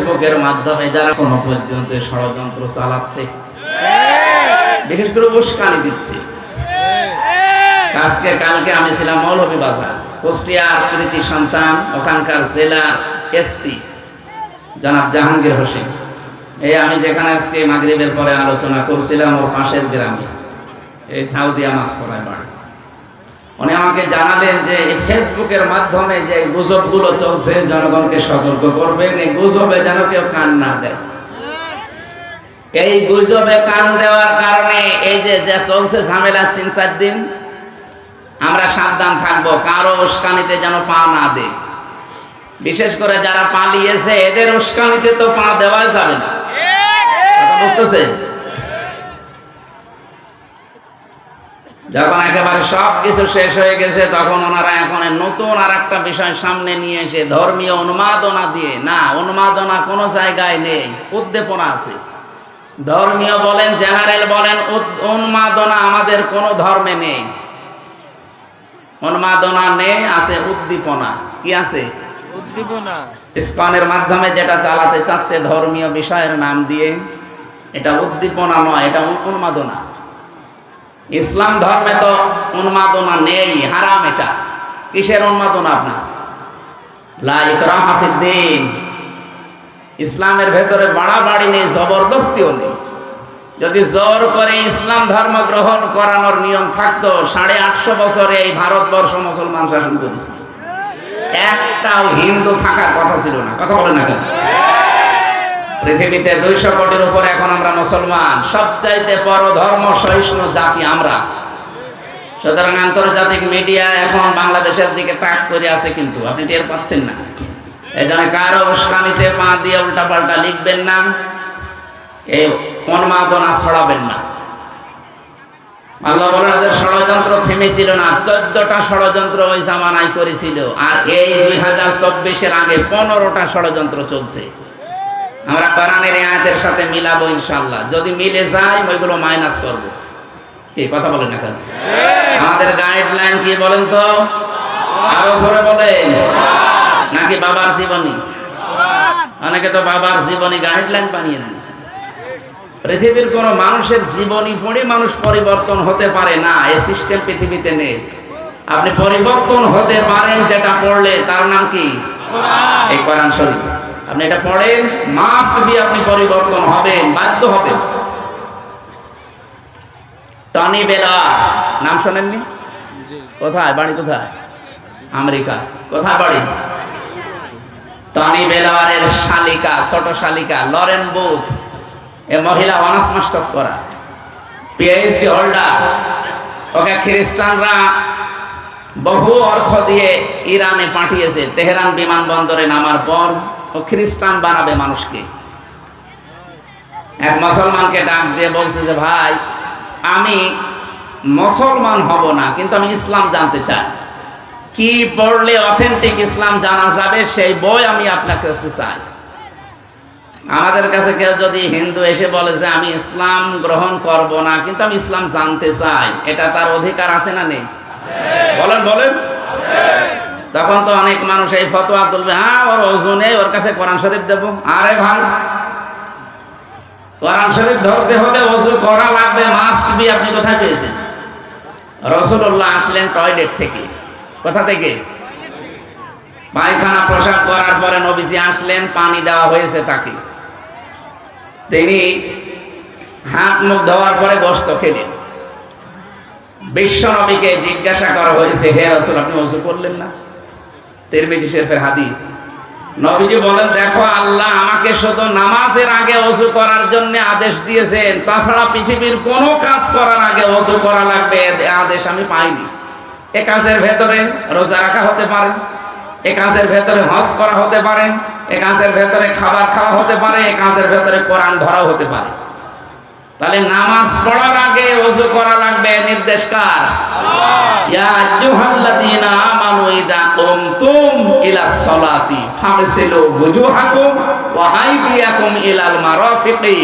ফেসবুকের মাধ্যমে যারা কোনো পর্যন্ত ষড়যন্ত্র চালাচ্ছে, বিশেষ করে উস্কানি দিচ্ছে। আজকে, কালকে আমি ছিলাম মৌলভীবাজার কুষ্টিয়ার কৃতি সন্তান, ওখানকার জেলা এসপি, জনাব জাহাঙ্গীর হোসেন। এই আমি যেখানে আজকে মাগরিবের পরে আলোচনা করছিলাম ওর পাশের গ্রামে, এই সাউদিয়া মাছ পড়ায় বাড়ি। উনি আমাকে জানালেন যে ফেসবুকের মাধ্যমে যে গুজবগুলো চলছে, জনগণকে সতর্ক করবেন। এই গুজবে যেন কেউ কান না দেয়। এই গুজবে কান দেওয়ার কারণে এই যে যে চলছে ঝামেলা তিন, চার দিন, আমরা সাবধান থাকব, কারও উস্কানিতে যেন পা না দে বিশেষ করে যারা পালিয়েছে, এদের উস্কানিতে তো পা দেওয়া যাবে না। বুঝতেছে যখন একেবারে সব কিছু শেষ হয়ে গেছে তখন ওনারা এখন নতুন আর একটা বিষয় সামনে নিয়ে এসে ধর্মীয় উন্মাদনা দিয়ে না উন্মাদনা কোনো জায়গায় নেই উদ্দীপনা আছে। ধর্মীয় বলেন জেনারেল বলেন উন্মাদনা আমাদের কোনো ধর্মে নেই। উন্মাদনা নেই আছে উদ্দীপনা। কি আছে? উদ্দীপনা। ইস্কনের মাধ্যমে যেটা চালাতে চাচ্ছে ধর্মীয় বিষয়ের নাম দিয়ে এটা উদ্দীপনা নয় এটা উন্মাদনা ইসলাম ধর্মে তো উন্মাদনা নেই, হারাম এটা। কিসের উন্মাদনা আপনার? লা ইকরাহা ফিদ্দিন ইসলামের ভেতরে বাড়াবাড়ি নেই, জবরদস্তিও নেই। যদি জোর করে ইসলাম ধর্ম গ্রহণ করানোর নিয়ম থাকতো, সাড়ে আটশো বছরে এই ভারতবর্ষ মুসলমান শাসন করেছিল একটাও হিন্দু থাকার কথা ছিল না। কথা বলে না কেন? পৃথিবীতে দুইশো কোটির উপরে এখন আমরা মুসলমান। সবচাইতে বড় ধর্ম সহিষ্ণু জাতি আমরা। সুতরাং আন্তর্জাতিক মিডিয়া এখন বাংলাদেশের দিকে তাক করে আছে কিন্তু, আপনি টের পাচ্ছেন না। এই জন্য কারও উস্কানিতে পা দিয়ে উল্টাপাল্টা লিখবেন না, এই উন্মাদনা ছড়াবেন না। আল্লাহ বলেন ওদের ষড়যন্ত্র থেমেছিল না, চোদ্দটা ষড়যন্ত্র ওই জামানায় করেছিল, আর এই দুই হাজার চব্বিশের আগে পনেরোটা ষড়যন্ত্র চলছে। আমরা কোরআনের আয়াতের সাথে মিলাবো ইনশাল্লাহ যদি মিলে যায় ওইগুলো মাইনাস করব। কি, কথা বলেন না কেন? আমাদের গাইডলাইন কি বলেন তো? আরও জোরে বলেন। নাকি বাবার জীবনী? অনেকে তো বাবার জীবনী গাইডলাইন বানিয়ে দিয়েছে। পৃথিবীর কোন মানুষের জীবনী পড়ে মানুষ পরিবর্তন হতে পারে না, এই সিস্টেম পৃথিবীতে নেই। আপনি পরিবর্তন হতে পারেন যেটা পড়লে, তার নাম কি? এই কোরআন শরীফ। আপনি এটা পড়েন মাস্ক দিয়ে আপনি পরিবর্তন হবেন বাধ্য হবেন। টনি বেলা নাম শোনেননি? কোথায়? বাড়ি কোথায়? আমেরিকা। কোথায় বাড়ি? টনি বেলাওয়ারের শালিকা ছোট শালিকা লরেন বুথ। এ মহিলা অনার্স মাস্টার্স করা। পিএইচডি হোল্ডার ওকে খ্রিস্টানরা বহু অর্থ দিয়ে ইরানে পাঠিয়েছে। তেহরান বিমানবন্দরে নামার পর খ্রিস্টান বানাবে মানুষকে। এক মুসলমানকে ডাক দিয়ে বলছে যে, ভাই, আমি মুসলমান হব না, কিন্তু আমি ইসলাম জানতে চাই। কি পড়লে অথেন্টিক ইসলাম জানা যাবে, সেই বই আমি আপনার কাছে চাই। আমাদের কাছে কেউ যদি হিন্দু এসে বলে যে, আমি ইসলাম গ্রহণ করব না, কিন্তু আমি ইসলাম জানতে চাই, এটা তার অধিকার আছে না নেই? বলেন বলেন। তখন তো অনেক মানুষ এই ফতোয়া তুলবে হ্যাঁ ওর ওজনে ওর কাছে কোরআন শরীফ দেবো। আরে ভাই, কোরআন শরীফ ধরতে হলে ওজু করা লাগবে মাস্ট বি আপনি কোথায় পেয়েছেন? রসুল্লাহ আসলেন টয়লেট থেকে। কোথা থেকে? পায়খানা, প্রসাব করার পরে নবীজি আসলেন, পানি দেওয়া হয়েছে তাকে। তিনি হাত মুখ ধোয়ার পরে গোস্ত খেলেন। বিশ্ব নবীকে জিজ্ঞাসা করা হয়েছে, হে রসুল, আপনি ওজু করলেন না? তিরমিজি শরীফের হাদিস। নবীজি বলেন দেখো আল্লাহ আমাকে শুধু নামাজের আগে ওযু করার জন্য আদেশ দিয়েছেন। তাছাড়া পৃথিবীর কোনো কাজ করার আগে ওযু করা লাগবে। আদেশ আমি পাইনি। এ কাজের ভেতরে রোজা রাখা হতে পারে। এ কাজের ভেতরে হজ করা হতে পারে। এ কাজের ভেতরে খাবার খাওয়া হতে পারে। এ কাজের ভেতরে কোরআন ধরা হতে পারে। তাহলে নামাজ পড়ার আগে ওযু করা লাগবে। নির্দেশ কার? ইয়া আইয়ুহাল্লাযীনা আমানু ইযা কুমতুম ইলাস সালাতি wujuhakum ওয়া আইদিয়াকুম ইলাল মারাফিqi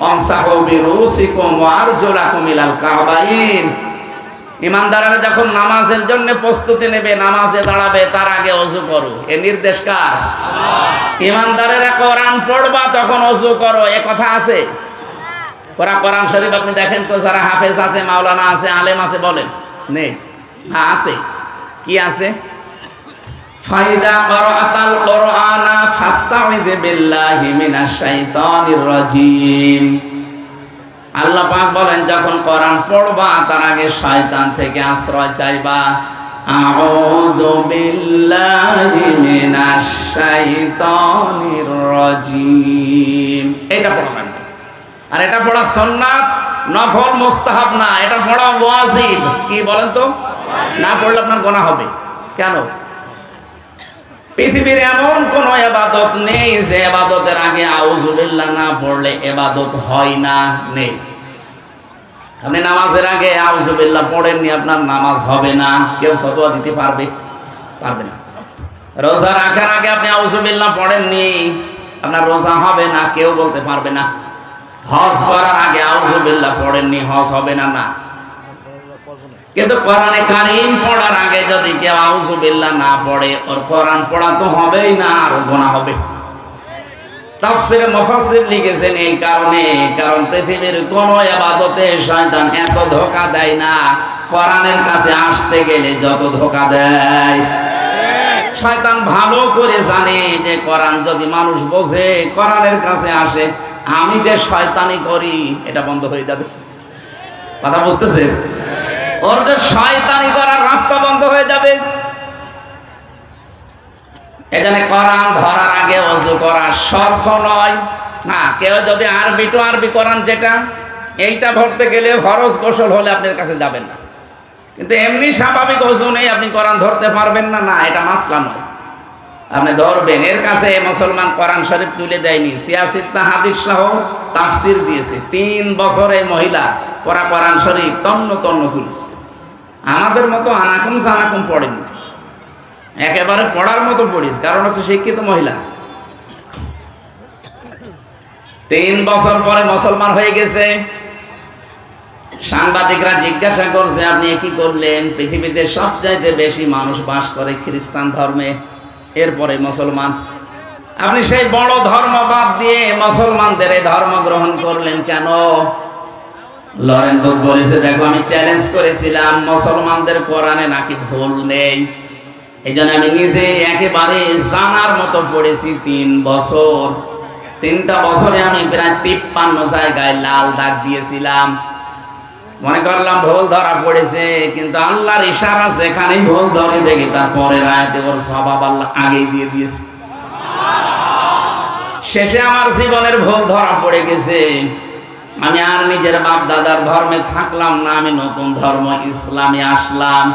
ওয়ামসাহু বিরুসিকুম ওয়া আরজুলাকুম ইলাল কাবাইন। ইমানদারেরা যখন নামাজের জন্য প্রস্তুতি নেবে নামাজে দাঁড়াবে তার আগে অজু করো। এ নির্দেশ কার? ইমানদারেরা কোরআন পড়বা তখন অজু করো। এ কথা আছে? কোরআন কোরআন শরীফ আপনি দেখেন তো যারা হাফেজ আছে মাওলানা আছে আলেম আছে বলেন। নেই। হ্যাঁ আছে। কি আছে? ফাইদা করাতাল কোরআনা ফাস্তাউযু বিল্লাহি মিনাশ শাইতানির রাজিম। আল্লাহ পাক বলেন, যখন কোরআন পড়বা, তার আগে শয়তান থেকে আশ্রয় চাইবা। আউযু বিল্লাহি মিনাশ শাইতানির রাজিম। এটা পড়া লাগবে। আর এটা পড়া সুন্নাত, নফল, মুস্তাহাব না, এটা পড়া ওয়াজিব। কি বলেন তো? না পড়লে আপনার গোনা হবে। কেন? পৃথিবীর এমন কোন এবাদত নেই যে এবাদতের আগে আউজুবিল্লাহ না পড়লে এবাদত হয় না, নেই। আপনি নামাজের আগে আউজুবিল্লাহ পড়েননি, আপনার নামাজ হবে না। কেউ ফতোয়া দিতে পারবে? পারবে না। রোজা রাখার আগে আপনি আউজুবিল্লাহ পড়েননি, আপনার রোজা হবে না, কেউ বলতে পারবে না। হজ করার আগে আউজুবিল্লাহ পড়েননি, হজ হবে না না। কিন্তু কোরআনে কারিম পড়ার আগে যদি কেউ আউজুবিল্লাহ না পড়ে, ওর কোরআন পড়া তো হবেই না, আর গোনা হবে। লিখেছেন, এই কারণে, কারণ পৃথিবীর কোন শয়তান এত দেয় না, কোরআনের কাছে আসতে গেলে যত ধোকা দেয়। শয়তান ভালো করে জানে যে কোরআন যদি মানুষ বোঝে, কোরআনের কাছে আসে, আমি যে শয়তানি করি, এটা বন্ধ হয়ে যাবে। কথা বুঝতেছে ওর শয়তানি করার রাস্তা বন্ধ হয়ে যাবে। এখানে কোরআন ধরার আগে অজু করা শর্ত নয়। হ্যাঁ কেউ যদি আরবি টু আরবি কোরআন যেটা, এইটা ভরতে গেলে ফরজ গোসল হলে আপনার কাছে যাবেন না। কিন্তু এমনি স্বাভাবিক অজু নেই, আপনি কোরআন ধরতে পারবেন না। না, এটা মাসলা নয়। আপনি ধরবেন, এর কাছে মুসলমান কোরআন শরীফ তুলে দেয়নি। সিয়াসিত্তা হাদিস সহ তাফসির দিয়েছে। তিন বছরে মহিলা পড়া কোরআন শরীফ তন্ন তন্ন করেছে আমাদের মতো আনাকুম সানাকুম পড়েনি। একেবারে পড়ার মতো পড়িস, কারণ হচ্ছে শিক্ষিত মহিলা। তিন বছর পরে মুসলমান হয়ে গেছে। সাংবাদিকরা জিজ্ঞাসা করছে, আপনি কি করলেন? পৃথিবীতে সবচাইতে বেশি মানুষ বাস করে খ্রিস্টান ধর্মে, এরপরে মুসলমান। আপনি সেই বড় ধর্ম বাদ দিয়ে মুসলমানদের এই ধর্ম গ্রহণ করলেন কেন? লরেন বুক বলেছে, দেখো, আমি চ্যালেঞ্জ করেছিলাম, মুসলমানদের কোরআনে নাকি ভুল নেই। এই জন্য আমি নিজে একেবারে জানার মতো পড়েছি তিন বছর। তিনটা বছরে আমি প্রায় তিপ্পান্ন জায়গায় লাল দাগ দিয়েছিলাম। মনে করলাম ভুল ধরা পড়েছে, কিন্তু আল্লাহর ইশারা যেখানেই ভুল ধরে দেখি, তার পরের আয়াতে ওর স্বভাব আল্লাহ আগেই দিয়ে দিয়েছে। শেষে আমার জীবনের ভুল ধরা পড়ে গেছে। আমি আর নিজের বাপ দাদার ধর্মে থাকলাম না, আমি নতুন ধর্ম ইসলামে আসলাম।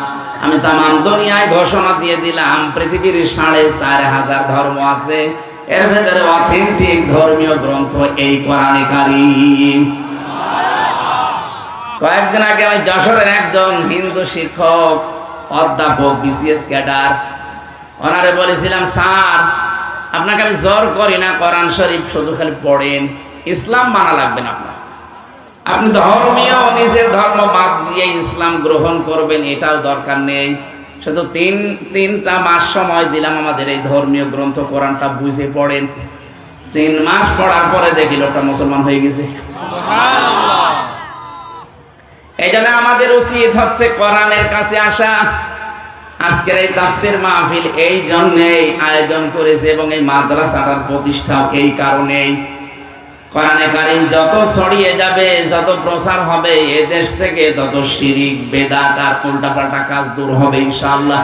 আমি তাম দুনিয়ায় ঘোষণা দিয়ে দিলাম, পৃথিবীর সাড়ে চার হাজার ধর্ম আছে। এর ভেতরে অথেন্টিক ধর্মীয় গ্রন্থ এই কোরআনে কারিম। কয়েকদিন আগে আমি যশোরের একজন হিন্দু শিক্ষক, অধ্যাপক, বিসিএস ক্যাডার, ওনারে বলেছিলাম, স্যার, আপনাকে আমি জোর করি না, কোরআন শরীফ শুধু খালি পড়েন, ইসলাম মানা লাগবে না আপনার। আপনি ধর্মীয় নিজের ধর্ম বাদ দিয়ে ইসলাম গ্রহণ করবেন, এটাও দরকার নেই। শুধু তিন, তিনটা মাস সময় দিলাম আমাদের এই ধর্মীয় গ্রন্থ কোরআনটা বুঝে পড়েন। তিন মাস পড়ার পরে দেখি লোকটা মুসলমান হয়ে গেছে। এই জন্য আমাদের উচিত হচ্ছে কোরআনের কাছে আসা। আজকের এই তাফসির মাহফিল এই জন্যেই আয়োজন করেছে এবং এই মাদ্রাসাটার প্রতিষ্ঠা এই কারণেই। কোরআনে কারিম, যত ছড়িয়ে যাবে, যত প্রসার হবে, এ দেশ থেকে তত শিরিক, বেদাত আর পাল্টা কাজ দূর হবে, ইনশাআল্লাহ।